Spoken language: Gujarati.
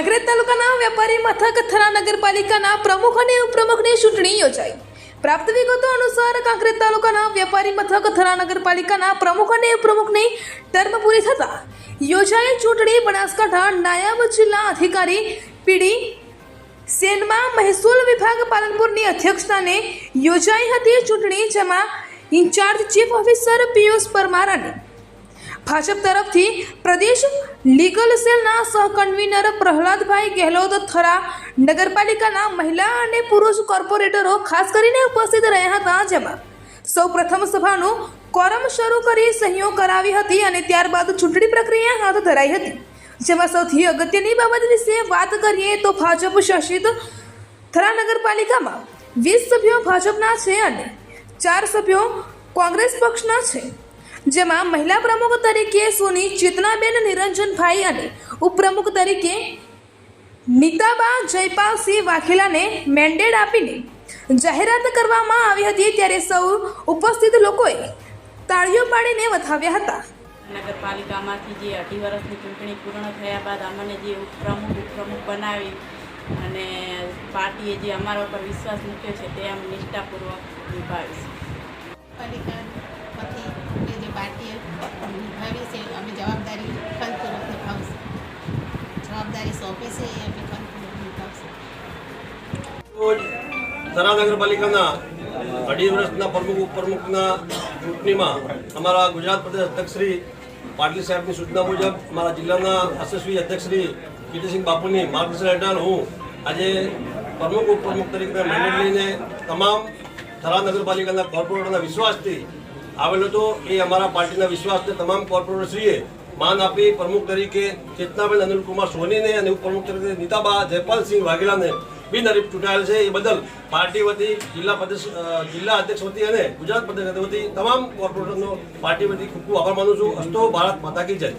કાંકરેજ તાલુકાના વેપારી મથક થરા નગરપાલિકાના પ્રમુખ અને ઉપપ્રમુખની ચૂંટણી યોજાઈ. પ્રાપ્ત વિગતો અનુસાર કાંકરેજ તાલુકાના વેપારી મથક થરા નગરપાલિકાના પ્રમુખ અને ઉપપ્રમુખની ટર્મ પૂરી થતાં યોજાયેલ ચૂંટણી બનાસકાંઠા નાયબ જિલ્લા અધિકારી પીડી સેનમાં મહેસૂલ વિભાગ પાલનપુરની અધ્યક્ષતાને યોજાઈ હતી ચૂંટણી, જેમાં incharge chief officer Piyush Parmar અને ભાજપ તરફથી પ્રદેશ લીગલ સેલના સહકન્વીનર પ્રહલાદભાઈ ગેહલોત થરા નગરપાલિકાના મહિલા અને પુરુષ કોર્પોરેટરો ખાસ કરીને ઉપસ્થિત રહ્યા હતા. જેમાં સૌ પ્રથમ સભાનું કોરમ શરૂ કરી સહીઓ કરાવી હતી અને ત્યારબાદ ચૂંટણી પ્રક્રિયા હાથ ધરાઈ હતી. જેમાં સૌથી અગત્યની બાબત વિશે વાત કરીએ તો ભાજપ શાસિત થરા નગરપાલિકામાં વીસ સભ્યો ભાજપના છે અને ચાર સભ્યો કોંગ્રેસ પક્ષના છે. જેમાં મહિલા પ્રમુખ તરીકે સોની ચેતનાબેન નિરંજનભાઈ અને ઉપપ્રમુખ તરીકે નીતાબા જયપાલસિંહ વાઘેલાને મેન્ડેટ આપીને જાહેરાત કરવામાં આવી હતી ત્યારે સૌ ઉપસ્થિત લોકોએ તાળીઓ પાડીને વધાવ્યા હતા. નગરપાલિકામાંથી જે અઢી વર્ષની ચૂંટણી પૂર્ણ થયા બાદ અમને જે ઉપપ્રમુખ ઉપપ્રમુખ બનાવી અને પાર્ટીએ જે અમારા ઉપર વિશ્વાસ મૂક્યો છે તે અમે નિષ્ઠાપૂર્વક નિભાવીશું. જવાબદારી નિભાવશું નગરપાલિકાના અઢી વર્ષના પ્રમુખ, ઉપપ્રમુખના ચૂંટણીમાં અમારા ગુજરાત પ્રદેશ અધ્યક્ષ શ્રી સાહેબની સૂચના મુજબ અમારા જિલ્લાના યશસ્વી અધ્યક્ષ શ્રી કીર્તિસિંહ માર્ગદર્શન હેઠળ હું આજે પ્રમુખ, ઉપપ્રમુખ તરીકે મેન્ડેટ તમામ થરા નગરપાલિકાના કોર્પોરેટરના વિશ્વાસથી આવેલો હતો. એ અમારા પાર્ટીના વિશ્વાસને તમામ કોર્પોરેટરશ્રીએ માન આપી પ્રમુખ તરીકે ચેતનાબેન અનિલકુમાર સોનીને અને ઉપપ્રમુખ તરીકે નીતાબા જયપાલસિંહ વાઘેલાને બિનહરીફ ચૂંટાયેલ છે. એ બદલ પાર્ટી વતી, જિલ્લા પ્રદેશ જિલ્લા અધ્યક્ષ વતી અને ગુજરાત પ્રદેશ વતી તમામ કોર્પોરેટરનો પાર્ટી વતી ખૂબ ખૂબ આભાર માનું છું. અસ્તો ભારત માતા કી જય.